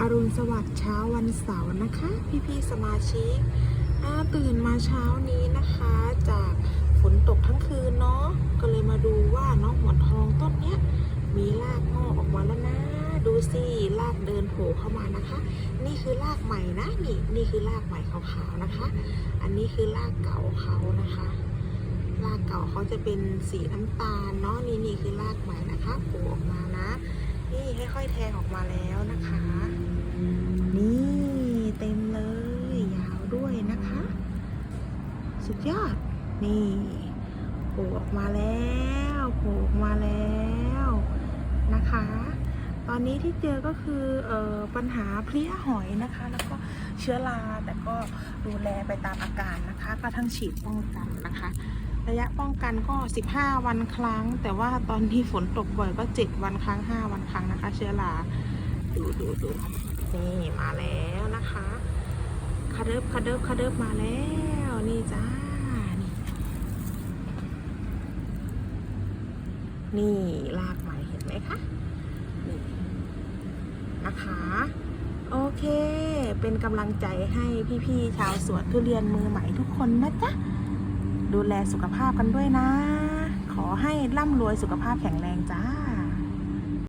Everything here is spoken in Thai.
อรุณสวัสดิ์เช้าวันเสาร์นะคะ พี่ๆสมาชิกอ่าตื่นมาเช้านี้นะคะ จากฝนตกทั้งคืนเนาะก็เลยมาดูว่าน้องหมอนทองต้นเนี้ย มีรากงอกออกมาแล้วนะ ดูสิรากเดินโผล่เข้ามานะคะ นี่คือรากใหม่นะนี่นี่คือรากใหม่ขาวๆนะคะ อันนี้คือรากเก่าเขานะคะรากเก่าเขาจะเป็นสีน้ำตาลเนาะนี่นี่คือรากใหม่นะคะโผล่ออกมานะ นี่ค่อยๆแทงออกมาแล้วนะคะ สุดยอด นี่โผล่ออกมาแล้วโผล่ออกมาแล้วนะคะ ตอนนี้ที่เจอก็คือออปัญหาเพลี้ยหอยนะคะ แล้วก็เชื้อราแต่ก็ดูแลไปตามอาการนะคะ ก็ทั้งฉีดป้องกันนะคะ ระยะป้องกันก็ 15 วันครั้ง แต่ว่าตอนที่ฝนตกบ่อยก็ 7 วันครั้ง 5 วันครั้งนะคะ เชื้อราดูดูดูนี่มาแล้วนะคะคาเดิบคาเดิบคาเดิบมาแล้วนี่จ้านี่ นี่ลากใหม่เห็นไหมคะนี่นะคะ โอเค เป็นกำลังใจให้พี่ๆชาวสวนทุเรียนมือใหม่ทุกคนนะจ๊ะ ดูแลสุขภาพกันด้วยนะ ขอให้ร่ำรวยสุขภาพแข็งแรงจ้า